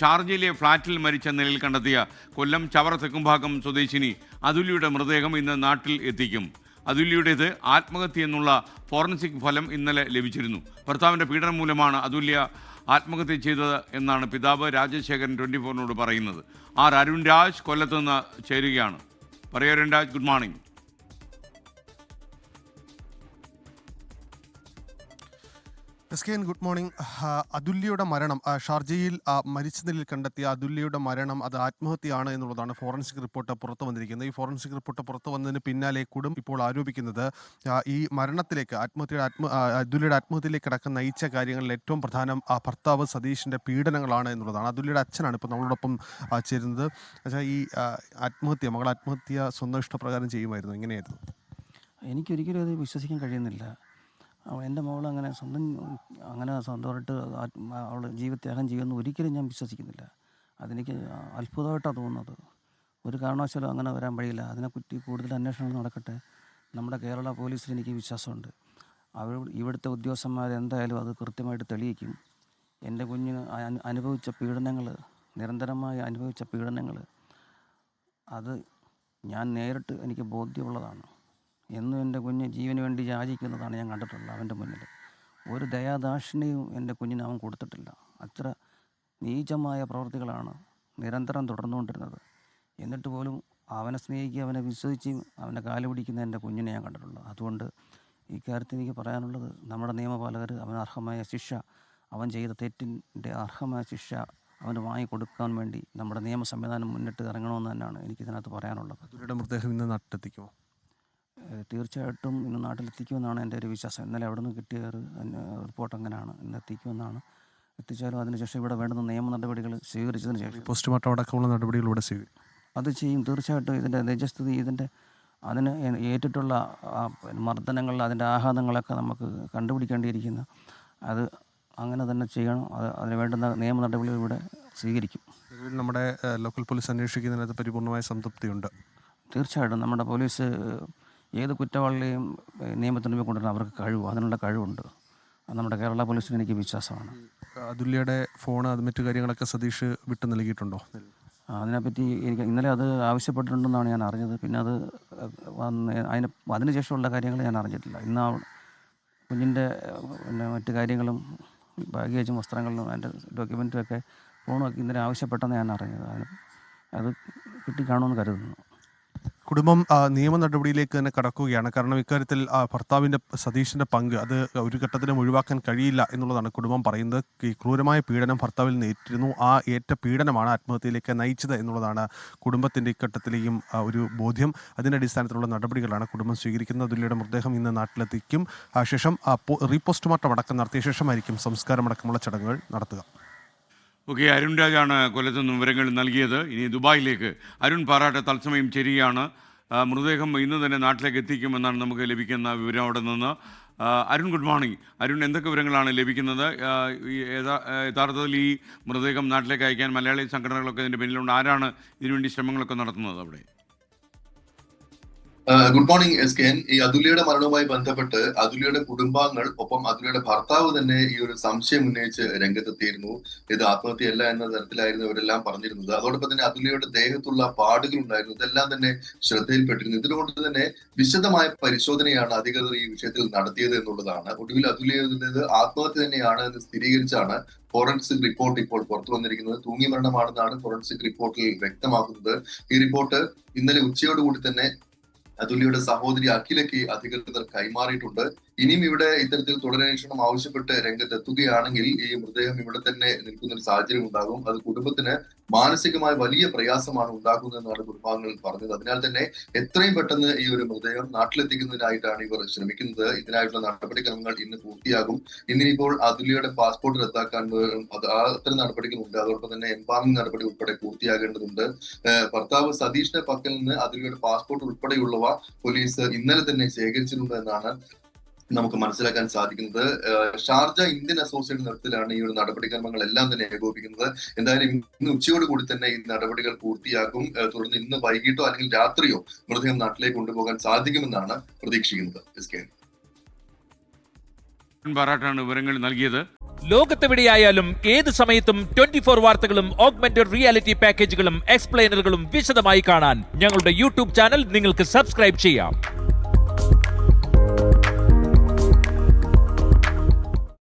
ഷാർജയിലെ ഫ്ളാറ്റിൽ മരിച്ച നിലയിൽ കണ്ടെത്തിയ കൊല്ലം ചവറ തെക്കുംഭാഗം സ്വദേശിനി അതുല്യയുടെ മൃതദേഹം ഇന്ന് നാട്ടിൽ എത്തിക്കും. അതുല്യയുടേത് ആത്മഹത്യ എന്നുള്ള ഫോറൻസിക് ഫലം ഇന്നലെ ലഭിച്ചിരുന്നു. ഭർത്താവിന്റെ പീഡനം മൂലമാണ് അതുല്യ ആത്മഹത്യ ചെയ്തത് എന്നാണ് പിതാവ് രാജശേഖരൻ ട്വന്റി ഫോറിനോട് പറയുന്നത്. ആർ അരുൺ രാജ് കൊല്ലത്തുനിന്ന് ചേരുകയാണ്. പറയൂ Raj good morning. S K N good morning. അതുല്യയുടെ മരണം ഷാർജയിൽ മരിച്ച നിലയിൽ കണ്ടെത്തിയ അതുല്യയുടെ മരണം അത് ആത്മഹത്യയാണ് എന്നുള്ളതാണ് ഫോറൻസിക് റിപ്പോർട്ട് പുറത്തു വന്നിരിക്കുന്നത്. ഈ ഫോറൻസിക് റിപ്പോർട്ട് പുറത്തു വന്നതിന് പിന്നാലെ കുടും ഇപ്പോൾ ആരോപിക്കുന്നത് ഈ മരണത്തിലേക്ക് ആത്മഹത്യയുടെ ആത്മ അതുല്യയുടെ ആത്മഹത്യയിലേക്ക് കിടക്കുന്ന നയിച്ച കാര്യങ്ങളിൽ ഏറ്റവും പ്രധാനം ആ ഭർത്താവ് സതീഷിന്റെ പീഡനങ്ങളാണ് എന്നുള്ളതാണ്. അതുല്യയുടെ അച്ഛനാണ് ഇപ്പോൾ നമ്മളോടൊപ്പം ചേരുന്നത്. പക്ഷേ ഈ ആത്മഹത്യ മകൾ ആത്മഹത്യ സ്വന്തം ഇഷ്ടപ്രകാരം ചെയ്യുമായിരുന്നു. എങ്ങനെയായിരുന്നു? എനിക്കൊരിക്കലും അത് വിശ്വസിക്കാൻ കഴിയുന്നില്ല. അവ- എന്റെ മോൾ അങ്ങനെ സ്വന്തം അങ്ങനെ സ്വന്തമായിട്ട് അവൾ ജീവത്യാഗം ചെയ്യുമെന്ന് ഒരിക്കലും ഞാൻ വിശ്വസിക്കുന്നില്ല. അതെനിക്ക് അത്ഭുതമായിട്ടാണ് തോന്നുന്നത്. ഒരു കാരണവശാലും അങ്ങനെ വരാൻ വഴിയില്ല. അതിനെപ്പറ്റി കൂടുതൽ അന്വേഷണം നടക്കട്ടെ. നമ്മുടെ കേരള പോലീസിൽ എനിക്ക് വിശ്വാസമുണ്ട്. അവർ ഇവിടുത്തെ ഉദ്യോഗസ്ഥന്മാർ എന്തായാലും അത് കൃത്യമായിട്ട് തെളിയിക്കും. എന്റെ കുഞ്ഞിന് അനുഭവിച്ച പീഡനങ്ങൾ നിരന്തരമായി അനുഭവിച്ച പീഡനങ്ങൾ അത് ഞാൻ നേരിട്ട് എനിക്ക് ബോധ്യമുള്ളതാണ്. എന്നും എന്റെ കുഞ്ഞ് ജീവന് വേണ്ടി യാചിക്കുന്നതാണ് ഞാൻ കണ്ടിട്ടുള്ളത് അവന്റെ മുന്നിൽ. ഒരു ദയാദാക്ഷിണ്യവും എന്റെ കുഞ്ഞിന് അവൻ കൊടുത്തിട്ടില്ല. അത്ര നീചമായ പ്രവൃത്തികളാണ് നിരന്തരം തുടർന്നുകൊണ്ടിരുന്നത്. എന്നിട്ട് പോലും അവനെ സ്നേഹിക്കുക അവനെ വിശ്വസിച്ച് അവനെ കാൽ പിടിക്കുന്ന എന്റെ കുഞ്ഞിനെ ഞാൻ കണ്ടിട്ടുള്ളത്. അതുകൊണ്ട് ഇക്കാര്യത്തിൽ എനിക്ക് പറയാനുള്ളത് നമ്മുടെ നിയമപാലകർ അവന് അർഹമായ ശിക്ഷ അവൻ ചെയ്ത തെറ്റിന്റെ അർഹമായ ശിക്ഷ അവന് വാങ്ങിക്കൊടുക്കാൻ വേണ്ടി നമ്മുടെ നിയമ സംവിധാനം മുന്നിട്ട് ഇറങ്ങണമെന്ന് തന്നെയാണ് എനിക്കിതിനകത്ത് പറയാനുള്ളത്. മൃതദേഹം ഇന്ന് നാട്ടിലെത്തിക്കുമോ ഏഹ് തീർച്ചയായിട്ടും ഇന്ന് നാട്ടിലെത്തിക്കുമെന്നാണ് എന്റെ ഒരു വിശ്വാസം. ഇന്നലെ അവിടെ നിന്ന് കിട്ടിയ ഒരു റിപ്പോർട്ട് അങ്ങനെയാണ്. ഇന്ന് എത്തിക്കുമെന്നാണ്. എത്തിച്ചാലും അതിനുശേഷം ഇവിടെ വേണ്ടുന്ന നിയമ നടപടികൾ സ്വീകരിച്ചതിന് ശേഷം. പോസ്റ്റ്മോർട്ടം അടക്കമുള്ള നടപടികളിലൂടെ ഇവിടെ സ്വീകരിക്കും അത് ചെയ്യും. തീർച്ചയായിട്ടും ഇതിന്റെ നിജസ്ഥിതി ഇതിന്റെ അതിന് ഏറ്റിട്ടുള്ള മർദ്ദനങ്ങൾ അതിന്റെ ആഘാതങ്ങളൊക്കെ നമുക്ക് കണ്ടുപിടിക്കേണ്ടിയിരിക്കുന്ന അത് അങ്ങനെ തന്നെ ചെയ്യണം. അത് അതിന് വേണ്ടുന്ന നിയമ നടപടികൾ ഇവിടെ സ്വീകരിക്കും. നമ്മുടെ ലോക്കൽ പോലീസ് അന്വേഷിക്കുന്നതിനകത്ത് പരിപൂർണമായ സംതൃപ്തിയുണ്ട്. തീർച്ചയായിട്ടും. നമ്മുടെ പോലീസ് ഏത് കുറ്റവാളിയെയും ഏഹ്, നിയമത്തിന് മുമ്പിൽ കൊണ്ടുവരാൻ അവർക്ക് കഴിവ് അതിനുള്ള കഴിവുണ്ട്. അത് നമ്മുടെ കേരള പോലീസിന് എനിക്ക് വിശ്വാസമാണ്. അതുല്യയുടെ ഫോൺ അത് മറ്റു കാര്യങ്ങളൊക്കെ സതീഷ് വിട്ടു നൽകിയിട്ടുണ്ടോ? അതിനെപ്പറ്റി എനിക്ക് ഇന്നലെ അത് ആവശ്യപ്പെട്ടിട്ടുണ്ടെന്നാണ് ഞാൻ അറിഞ്ഞത്. പിന്നെ അത് വന്ന് അതിന് അതിനുശേഷമുള്ള കാര്യങ്ങൾ ഞാൻ അറിഞ്ഞിട്ടില്ല. ഇന്ന് കുഞ്ഞിന്റെ പിന്നെ മറ്റു കാര്യങ്ങളും ബാഗേജും വസ്ത്രങ്ങളിലും അതിന്റെ ഡോക്യുമെന്റും ഒക്കെ ഫോണൊക്കെ ഇന്നലെ ആവശ്യപ്പെട്ടെന്ന് ഞാൻ അറിഞ്ഞത്. അതിന് അത് കിട്ടിക്കാണുമെന്ന് കരുതുന്നു. കുടുംബം നിയമ നടപടിയിലേക്ക് തന്നെ കടക്കുകയാണ്. കാരണം ഇക്കാര്യത്തിൽ ഭർത്താവിന്റെ സതീഷിന്റെ പങ്ക് അത് ഒരു ഘട്ടത്തിലും ഒഴിവാക്കാൻ കഴിയില്ല എന്നുള്ളതാണ് കുടുംബം പറയുന്നത്. ഈ ക്രൂരമായ പീഡനം ഭർത്താവിൽ നേരിട്ടിരുന്നു. ആ ഏറ്റ പീഡനമാണ് ആത്മഹത്യയിലേക്ക് നയിച്ചത് എന്നുള്ളതാണ് കുടുംബത്തിന്റെ ഇക്കട്ടത്തിലെയും ഒരു ബോധ്യം. അതിന്റെ അടിസ്ഥാനത്തിലുള്ള നടപടികളാണ് കുടുംബം സ്വീകരിക്കുന്നത്. ദുല്ലിയുടെ മൃതദേഹം ഇന്ന് നാട്ടിലെത്തിക്കും. ശേഷം റീപോസ്റ്റ്മോർട്ടം അടക്കം നടത്തിയ ശേഷമായിരിക്കും സംസ്കാരമടക്കമുള്ള ചടങ്ങുകൾ നടത്തുക. ഓക്കെ അരുൺ രാജാണ് കൊല്ലത്ത് നിന്ന് വിവരങ്ങൾ നൽകിയത്. ഇനി ദുബായിലേക്ക് അരുൺ പാറാട്ട് തത്സമയം ചെരിയാണ്. മൃതദേഹം ഇന്ന് തന്നെ നാട്ടിലേക്ക് എത്തിക്കുമെന്നാണ് നമുക്ക് ലഭിക്കുന്ന വിവരം അവിടെ നിന്ന്. Arun good morning. അരുൺ എന്തൊക്കെ വിവരങ്ങളാണ് ലഭിക്കുന്നത്? യഥാർത്ഥത്തിൽ ഈ മൃതദേഹം നാട്ടിലേക്ക് അയക്കാൻ മലയാളി സംഘടനകളൊക്കെ ഇതിന്റെ പിന്നിലുണ്ട്. ആരാണ് ഇതിനുവേണ്ടി ശ്രമങ്ങളൊക്കെ നടത്തുന്നത് അവിടെ? Good morning S K N. ഈ അതുലിയുടെ മരണവുമായി ബന്ധപ്പെട്ട് അതുലിയുടെ കുടുംബാംഗങ്ങൾ ഒപ്പം അതുലിയുടെ ഭർത്താവ് തന്നെ ഈ ഒരു സംശയം ഉന്നയിച്ച് രംഗത്തെത്തിയിരുന്നു. ഇത് ആത്മഹത്യയല്ല എന്ന തരത്തിലായിരുന്നു ഇവരെല്ലാം പറഞ്ഞിരുന്നത്. അതോടൊപ്പം തന്നെ അതുലിയുടെ ദേഹത്തുള്ള പാടുകൾ ഉണ്ടായിരുന്നു. ഇതെല്ലാം തന്നെ ശ്രദ്ധയിൽപ്പെട്ടിരുന്നു. ഇതിനുകൊണ്ട് തന്നെ വിശദമായ പരിശോധനയാണ് അധികൃതർ ഈ വിഷയത്തിൽ നടത്തിയത് എന്നുള്ളതാണ്. ഒടുവിൽ അതുല്യയുടേത് ആത്മഹത്യ തന്നെയാണ് എന്ന് സ്ഥിരീകരിച്ചാണ് ഫോറൻസിക് റിപ്പോർട്ട് ഇപ്പോൾ പുറത്തു വന്നിരിക്കുന്നത്. തൂങ്ങി മരണമാണെന്നാണ് ഫോറൻസിക് റിപ്പോർട്ടിൽ വ്യക്തമാക്കുന്നത്. ഈ റിപ്പോർട്ട് ഇന്നലെ ഉച്ചയോടുകൂടി തന്നെ അതുല്യയുടെ സഹോദരി അഖിലയ്ക്ക് അധികൃതർ കൈമാറിയിട്ടുണ്ട്. ഇനിയും ഇവിടെ ഇത്തരത്തിൽ തുടരന്വേഷണം ആവശ്യപ്പെട്ട് രംഗത്തെത്തുകയാണെങ്കിൽ ഈ മൃതദേഹം ഇവിടെ തന്നെ നിൽക്കുന്ന ഒരു സാഹചര്യം ഉണ്ടാകും. അത് കുടുംബത്തിന് മാനസികമായ വലിയ പ്രയാസമാണ് ഉണ്ടാക്കുന്നതെന്നാണ് കുടുംബാംഗങ്ങൾ പറഞ്ഞത്. അതിനാൽ തന്നെ എത്രയും പെട്ടെന്ന് ഈ ഒരു മൃതദേഹം നാട്ടിലെത്തിക്കുന്നതിനായിട്ടാണ് ഇവർ ശ്രമിക്കുന്നത്. ഇതിനായിട്ടുള്ള നടപടിക്രമങ്ങൾ ഇന്ന് പൂർത്തിയാകും. ഇന്നിനിപ്പോൾ അതുലിയുടെ പാസ്പോർട്ട് റദ്ദാക്കാൻ അത്തരം നടപടികളുണ്ട്. അതോടൊപ്പം തന്നെ എംബാമിംഗ് നടപടി ഉൾപ്പെടെ പൂർത്തിയാകേണ്ടതുണ്ട്. ഭർത്താവ് സതീഷിന്റെ പക്കൽ നിന്ന് അതുലിയുടെ പാസ്പോർട്ട് ഉൾപ്പെടെയുള്ളവ പോലീസ് ഇന്നലെ തന്നെ ശേഖരിച്ചിട്ടുണ്ട് എന്നാണ് നമുക്ക് മനസ്സിലാക്കാൻ സാധിക്കുന്നത്. ഷാർജ ഇന്ത്യൻ അസോസിയേഷൻ നിരത്തിലാണ് ഈ ഒരു നടപടിക്രമങ്ങൾ എല്ലാം തന്നെ ഏകോപിക്കുന്നത് എന്തായാലും ഇന്ന് ഉച്ചയോടുകൂടി തന്നെ ഈ നടപടികൾ പൂർത്തിയാക്കും. തുടർന്ന് ഇന്ന് വൈകിട്ടോ അല്ലെങ്കിൽ രാത്രിയോ മൃതദേഹം നാട്ടിലേക്ക് കൊണ്ടുപോകാൻ സാധിക്കുമെന്നാണ് പ്രതീക്ഷിക്കുന്നത്. S K. അരുൺ വിവരങ്ങൾ നൽകിയത്. ലോകത്തെവിടെയായാലും ഏത് സമയത്തും ട്വന്റി ഫോർ വാർത്തകളും ഓഗ്മെന്റഡ് റിയാലിറ്റി പാക്കേജുകളും എക്സ്പ്ലെയിനറുകളും വിശദമായി കാണാൻ ഞങ്ങളുടെ യൂട്യൂബ് ചാനൽ നിങ്ങൾക്ക് സബ്സ്ക്രൈബ് ചെയ്യാം.